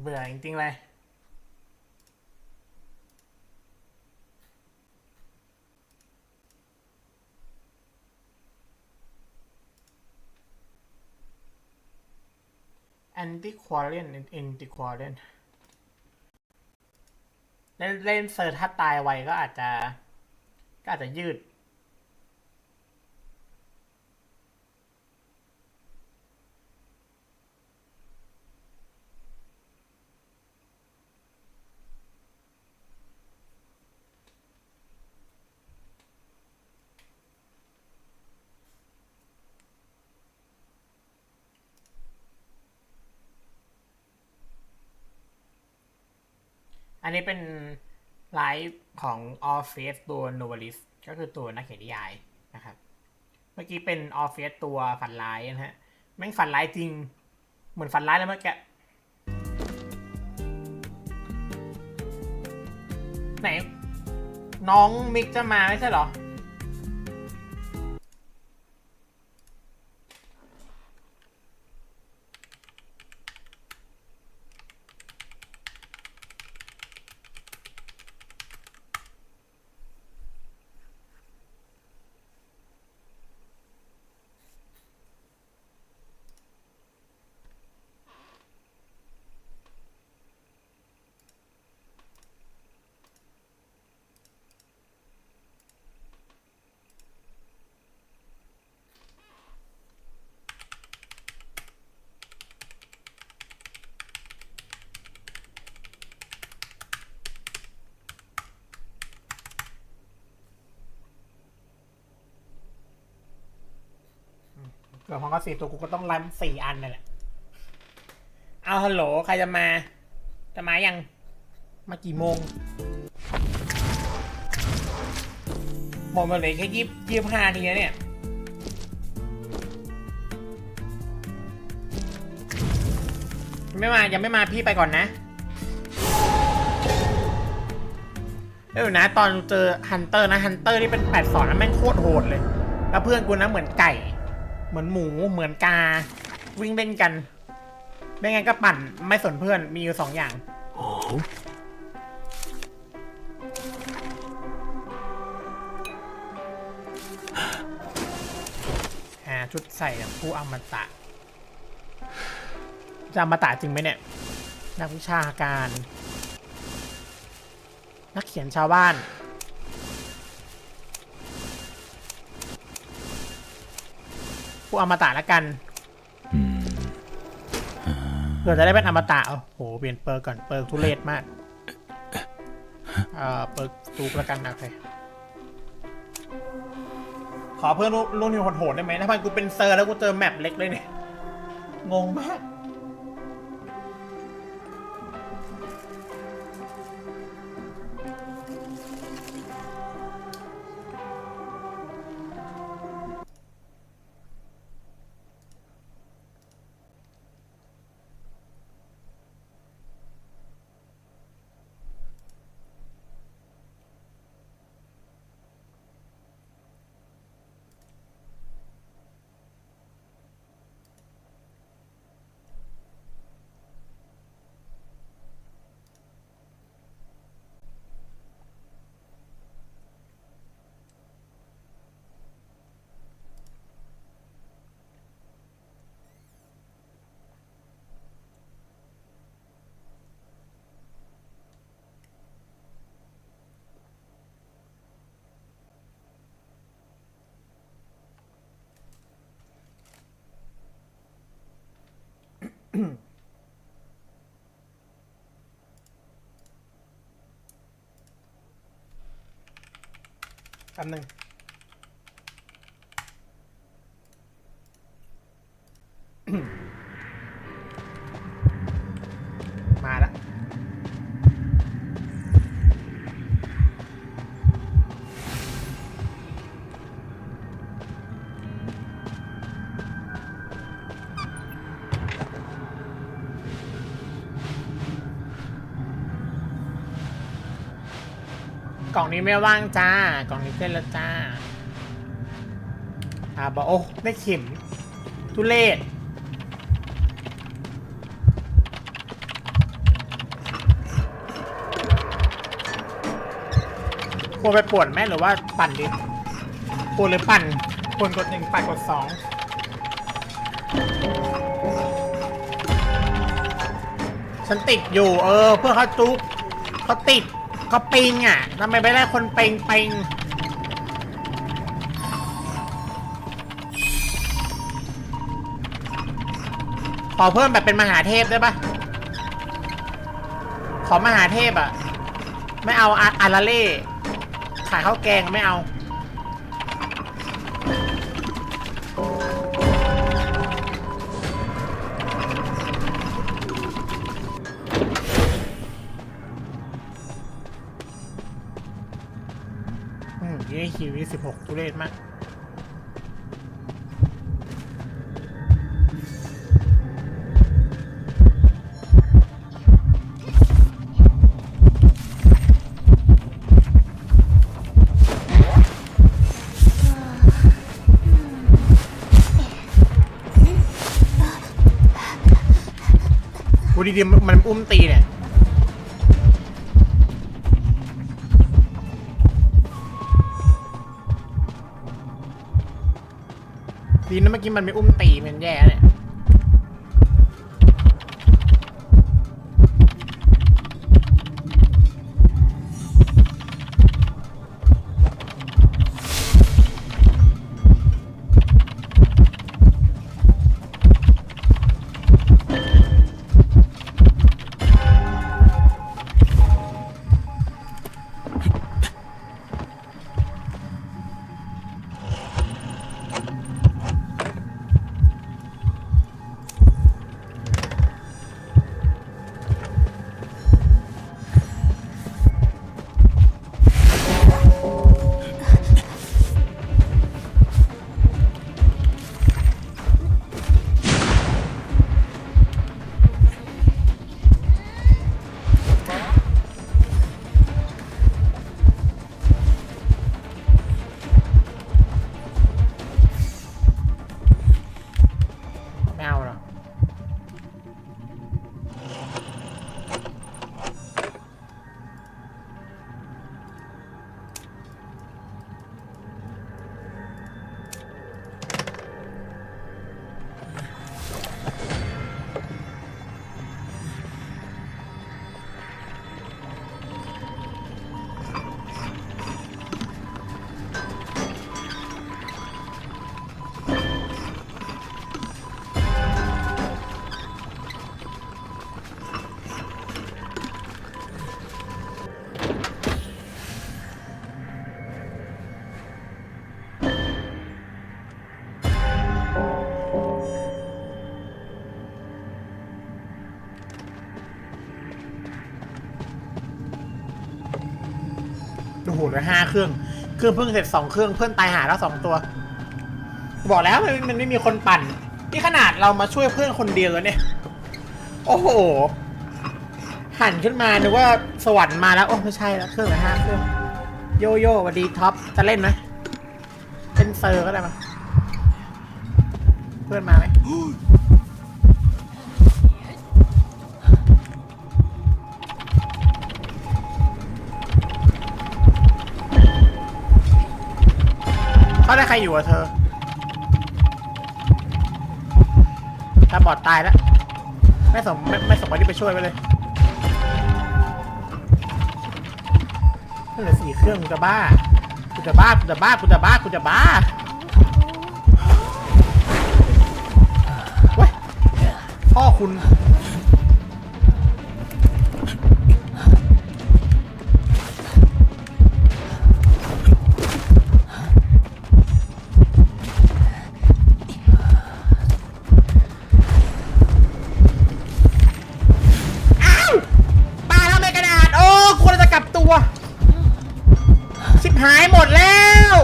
เบื่อจริงๆเลยแอนตี้ควอเรนแอนตี้ควอเรนเล่นเล่นเซอร์ถ้าตายไวก็อาจจะ ก็อาจจะยืด อันนี้เป็นไลฟ์ของ All Face ตัว Novelis ก็คือตัวนักเขียนนิยายนะครับ เมื่อกี้เป็น All Face ตัวฝันร้ายนะฮะแม่งฝันร้ายจริง เหมือนฝันร้ายแล้วเมื่อกี้ไหน น้องมิกจะมาไม่ใช่เหรอ เกือบของก็สี่ตัวกูก็ต้องรันสี่อันนั่นแหละ เอาฮัลโหลใครจะมา จะมายัง มากี่โมงหมดมาเลยแค่ยี่ยี่ห้าทีแล้วเนี่ยไม่มายังไม่มาพี่ไปก่อนนะเดี๋ยวนะ ตอนเจอฮันเตอร์นะฮันเตอร์นี่เป็นแปดสอนนะแม่งโคตรโหดเลย แล้วเพื่อนกูนะเหมือนไก่ เหมือนหมูเหมือนกา วิ่งเล่นกัน ไม่งั้นก็ปั่นไม่สนเพื่อนมีอยู่สองอย่างหาชุดใส่ผู้อมตะ จะอมตะจริงไหมเนี่ย นักวิชาการ นักเขียนชาวบ้าน ผู้อมตะแล้วกันเผื่อจะได้เป็นอมตะโอ้โหเปลี่ยนเปิร์กก่อนเปิร์กทุเรศมากเอ่อเปิร์กตูกแล้วกันนะโอเคขอเพื่อนรุ่นที่โหดๆได้ไหมถ้าพันกูเป็นเซอร์แล้วกูเจอแมปเล็กเลยเนี่ยงงมาก อันหนึ่งอืม ล่องนี้ไม่ว่างจ้ากล่องนี้เต็มแล้วจ้าอ่าบอกโอ้ได้เข็มทุเลศควรไปปวดไหมหรือว่าปั่นดิปวดหรือปั่นปวดกดหนึ่งปั่นกดสองฉันติดอยู่ เออ เพื่อเขาจุ๊กเขาติด เขาปิงอะทำไมไม่ได้คนปิงปิงขอเพิ่มแบบเป็นมหาเทพได้ปะขอมหาเทพอะ ไม่เอาอาอาราเล่ขายข้าวแกงไม่เอา อืมยี่คิวยี่สิบหกทุเรศมากกูดีๆมันอุ้มตีเนี่ย มื่อกี้มันไม่อุ้มตีมันแย่เนี่ย เหลือห้าเครื่อง เครื่องเพิ่งเสร็จสองเครื่องเพื่อนตายหาแล้วสองตัว บอกแล้วมันมันไม่มีคนปั่น นี่ขนาดเรามาช่วยเพื่อนคนเดียวแล้วเนี่ย โอ้โห หันขึ้นมานึกว่าสวรรค์มาแล้ว โอ้ไม่ใช่แล้วเครื่องเหลือห้าเครื่อง โยโย่สวัสดีท็อป จะเล่นไหมเล่นเซอร์ก็ได้มาเพื่อนมาไหม เขาได้ใครอยู่อะเธอถ้าบอดตายแล้ว ไม่สมไม่ไม่สมควรที่ไปช่วยไปเลยเหลือสี่เครื่องกูจะบ้ากูจะบ้ากูจะบ้ากูจะบ้ากูจะบ้าเว้ยพ่อคุณ หายหมดแล้ว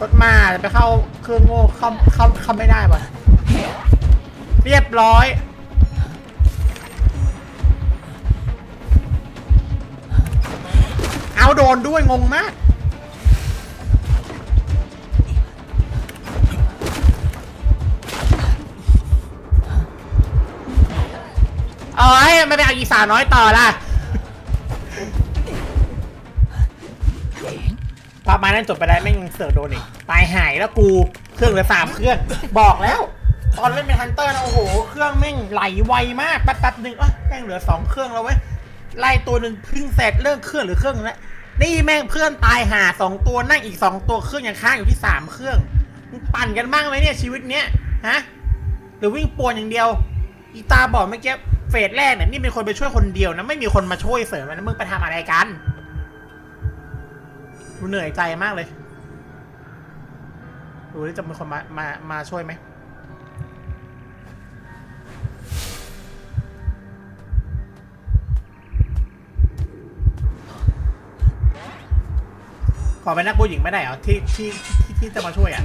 รถมาจะไปเข้าเครื่องโง่เข้าเข้าเข้าไม่ได้ปะเรียบร้อย เอาโดนด้วยงงมาก เอ้ยไม่ไปเอาอีสาวน้อยต่อล่ะพอมานั่นจบไปได้ไม่งเสือกโดนอีกตายหายแล้วกูเครื่องเหลือสามเครื่อง บอกแล้ว ตอนเล่นเป็นฮันเตอร์นะโอ้โห เครื่องแม่งไหลไวมากแป๊บๆหนึ่งอ้ยแม่งเหลือสองเครื่องแล้วเว้ยไล่ตัวหนึ่งพึ่งเสร็จเลิกเครื่องหรือเครื่องนึงแล้วนี่แม่งเพื่อนตายหาสองตัวนั่งอีกสองตัวเครื่องยังค้างอยู่ที่สามเครื่องมึงปั่นกันบ้างไหมเนี่ยชีวิตเนี้ยฮะหรือวิ่งป่วนอย่างเดียว อีตาบอกเมื่อกี้ เฟสแรกเนี่ยนี่เป็นคนไปช่วยคนเดียวนะ ไม่มีคนมาช่วยเสริมนะมึงไปทำอะไรกันกูเหนื่อยใจมากเลยดูนี่จะมีคนมามามาช่วยไหมขอเป็นนักผู้หญิงไม่ได้เหรอที่ที่ที่ที่จะมาช่วยอะ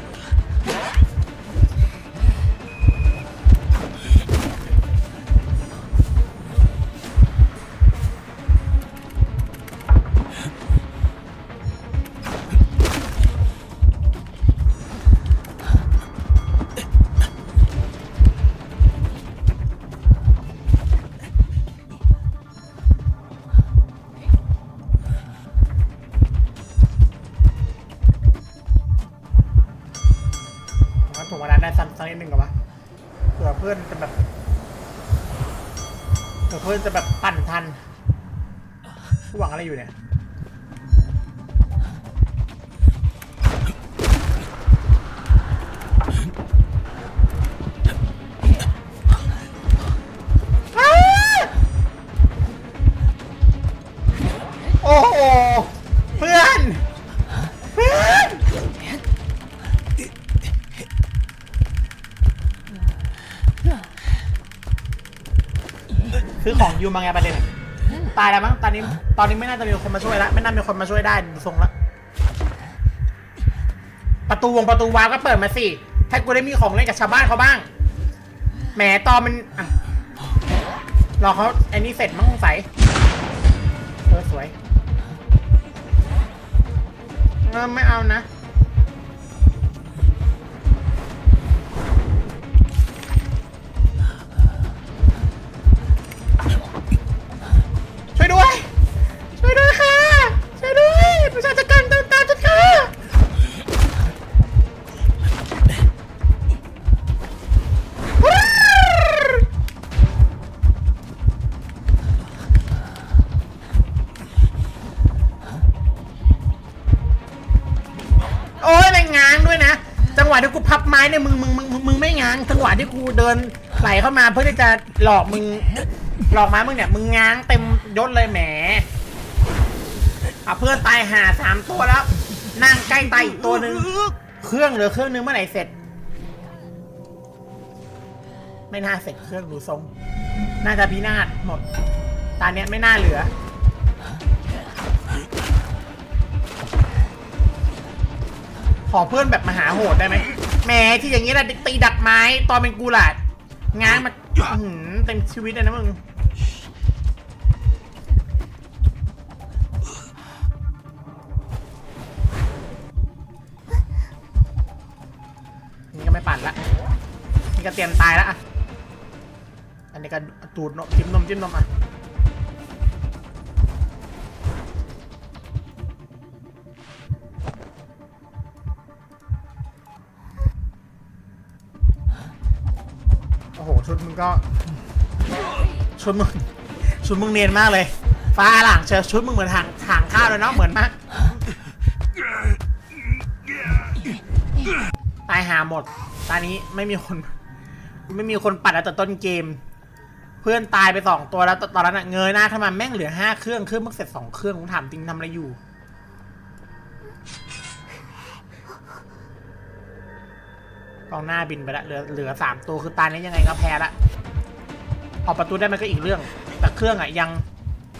ยูมาไงประเด็นตายแล้วมั้งตอนนี้ตอนนี้ไม่น่าจะมีคนมาช่วยแล้วไม่น่ามีคนมาช่วยได้ดูทรงละประตูวงประตูวาวก็เปิดมาสิให้กูได้มีของเล่นกับชาวบ้านเขาบ้างแหมตอนมันอรอเขาไอ้นี่เสร็จมั้งสงสัยเออสวยเออไม่เอานะ เดินไหลเข้ามาเพื่อที่จะหลอกมึง หลอกม้มึงเนี่ย มึงง้างเต็มยศเลยแหมอะเพื่อนตายหาสามตัวแล้ว นั่งใกล้ตายอีกตัวหนึ่งเครื่องเหลือเครื่องนึงเมื่อไหร่เสร็จ ไม่น่าเสร็จเครื่องดูทรง น่าจะพินาศหมด ตอนเนี้ยไม่น่าเหลือ ขอเพื่อนแบบมหาโหดได้ไหมแหมที่อย่างนี้แหละตีดักไม้ ตอนเป็นกูหลาดง้างมันอื้อหือเต็มชีวิตเลยนะมึง นี่ก็ไม่ปั่นละ นี่ก็เตรียมตายล้วอะอันนี้ก็จูดนมจิ้มนมจิ้มนมอะ ชุดมึงก็ ชุดมึง ชุดมึงเนียนมากเลย ฟ้าหลังเชิญชุดมึงเหมือนทางทางข้าวเลยเนาะ เหมือนมาก ตายหาหมด ตอนนี้ไม่มีคน ไม่มีคนปัดแล้วแต่ต้นเกม เพื่อนตายไปสองตัวแล้ว ตอนนั้นเงยหน้าขึ้นมาแม่งเหลือห้าเครื่อง เครื่องมึงเสร็จสองเครื่องผมถามจริงทำอะไรอยู่ กองหน้าบินไปละเหลือเหลือสามตัวคือตานี้ยังไงก็แพ้ละออกประตูได้มันก็อีกเรื่อง แต่เครื่องอะยัง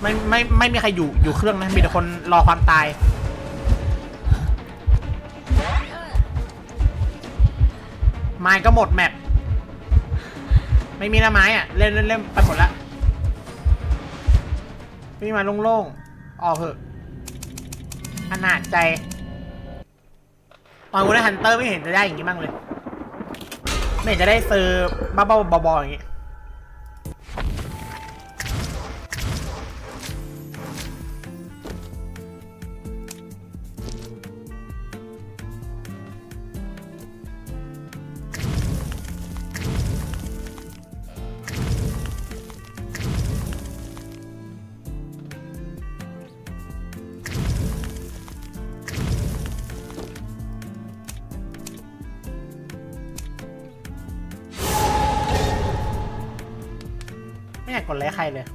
ไม่ไม่ไม่มีใครอยู่อยู่เครื่องนะมีแต่คนรอความตายไม้ก็หมดแมปไม่มีหน้าไม้อะเล่นเล่นเล่นไปหมดละไม่มีมาโล่งๆออกเหอะขนาดใจตอนกูได้ฮันเตอร์ไม่เห็นจะได้อย่างนี้บ้างเลย ไม่จะได้ซื้อบ้าๆบอๆอย่างงี้ อยากกดไลค์ใครเลย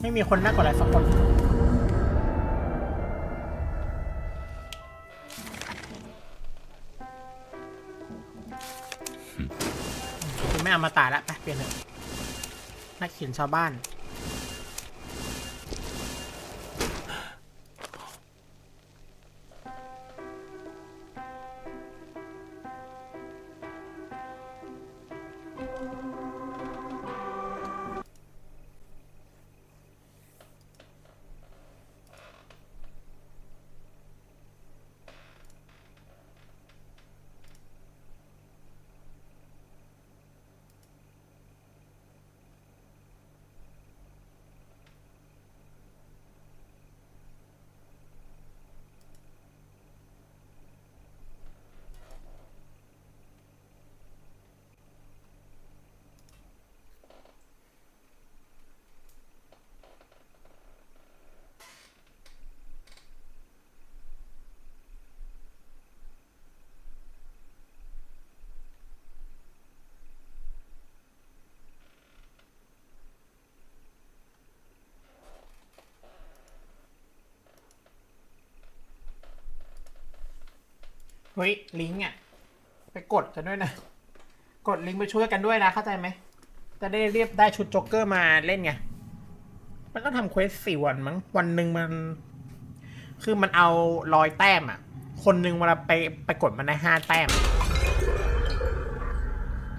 ไม่มีคนน่ากดไลค์สักคนคือไม่เอามาตายละไปเปลี่ยนเถอะนักเขียนชาวบ้าน เฮ้ยลิงก์อะ ไปกดกันด้วยนะ กดลิงก์ไปช่วยกันด้วยนะ เข้าใจไหม จะได้เรียบได้ชุดโจ๊กเกอร์มาเล่นไง มันต้องทำเควสสี่วันมั้ง วันหนึ่งมัน คือมันเอาร้อยแต้มอะ คนหนึ่งเวลาไปไปกดมันได้ห้าแต้ม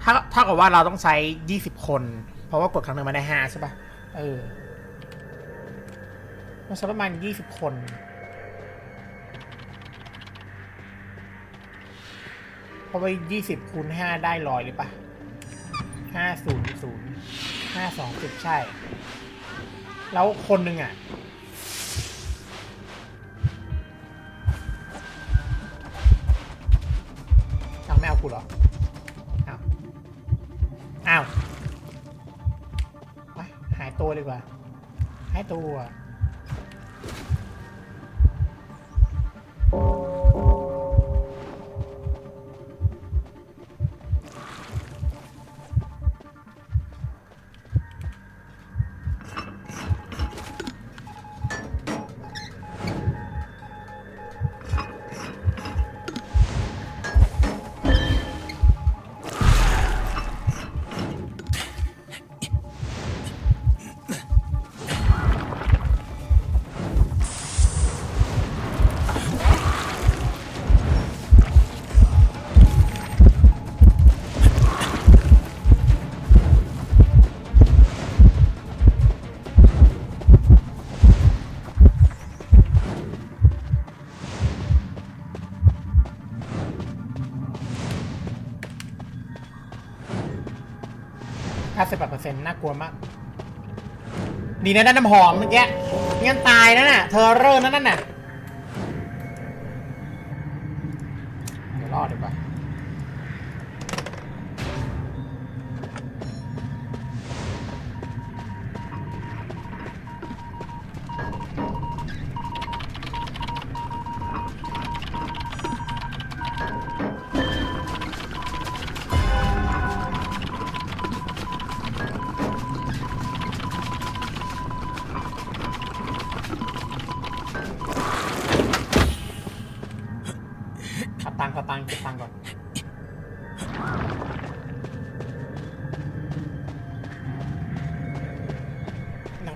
ถ้าถ้ากับว่าเราต้องใช้ยี่สิบคน เพราะว่ากดครั้งหนึ่งมันได้ห้าใช่ปะเออ มันใช้ประมาณยี่สิบคน ราะว่ายี่สิบคูณห้าได้ร้อยหรือปะห้าศูนย์ศูนย์ห้าสองสิบใช่ แล้วคนหนึ่งอะ เอาไม่เอากูเหรออ้าวอ้าวไปหายตัวดีกว่า หายตัวิบแปดเปอร์เซ็นต์น่ากลัวมาก ดีนะได้น้ำหอมเมื่อกี้งั้นตายนะน่ะ เธอเริ่มนั่นน่ะ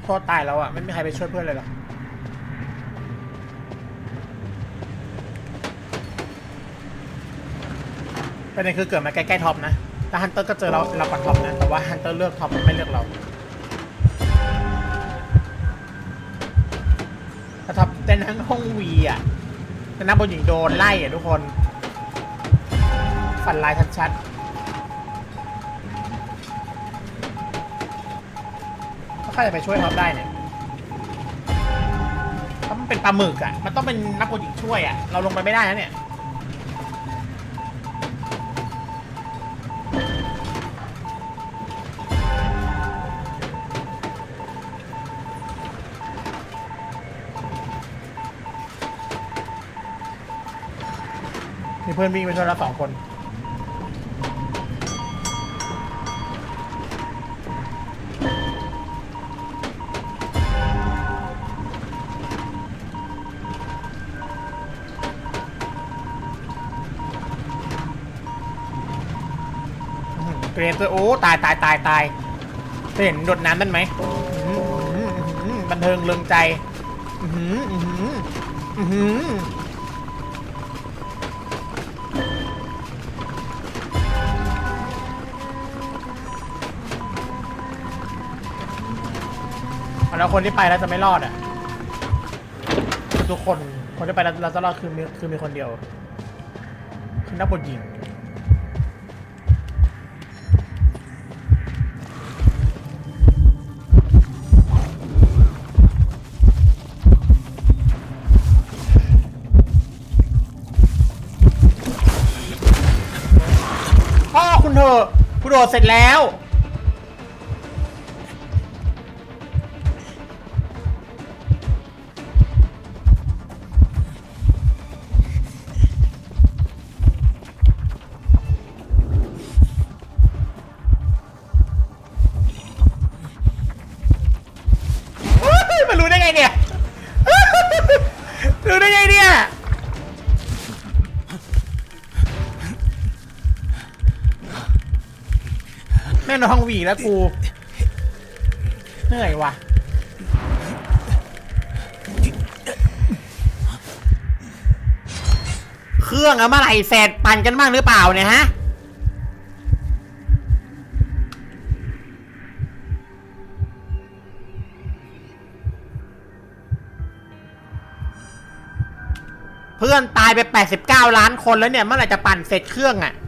นักโทษตายแล้วอะไม่มีใครไปช่วยเพื่อนเลยหรอประเด็นคือเกิดมาใกล้ๆท็อปนะแล้วฮันเตอร์ก็เจอเราเราก่อนท็อปนะแต่ว่าฮันเตอร์เลือกท็อปไม่เลือกเราแต่ท็อปเต้นทั้งห้องวีอะแต่หน้าบนหญิงโดนไล่อะทุกคนฝันลายชัดๆ ถ้าจะไปช่วยท็อปได้เนี่ยถ้ามันเป็นปลาหมึกอะ มันต้องเป็นนักบนหญิงช่วยอะ เราลงไปไม่ได้นะเนี่ย มีเพื่อนวิ่งไปช่วยเราสองคน เกรนตัวโอ้ตายตายตายตายเห็นโดดน้ำนั่นไหมบันเทิงเริงใจอือหืออือหืออือหือแล้วคนที่ไปแล้วจะไม่รอดอะทุกคนคนที่ไปแล้วเราจะรอดคือมีคือมีคนเดียวคือนักบทหญิง กูโดดเสร็จแล้ว แม่น้องหวีแล้วกู เหนื่อยว่ะ เครื่องเอะเมื่อไหร่เสร็จปั่นกันบ้างหรือเปล่าเนี่ยฮะ เพื่อนตายไป 89 ล้านคนแล้วเนี่ย เมื่อไหร่จะปั่นเสร็จเครื่องอะถ้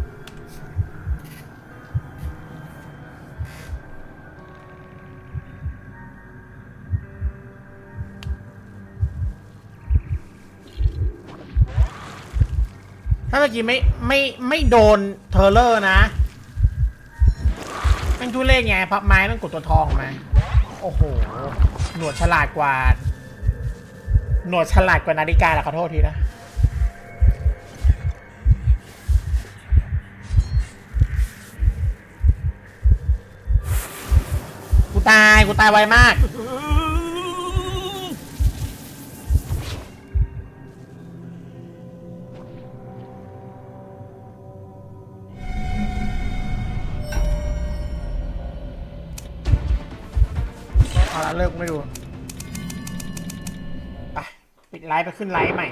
เมื่อกี้ไม่ไม่ไม่โดนเทอร์เลอร์นะแมันทุเรศไงพับไม้ต้องกดตัวทองมา โอ้โห หนวดฉลาดกว่า หนวดฉลาดกว่านาฬิกาละขอโทษทีนะกูตายกูตายไวมาก เลิกไม่ดูไปปิดไลฟ์ไปขึ้นไลฟ์ใหม่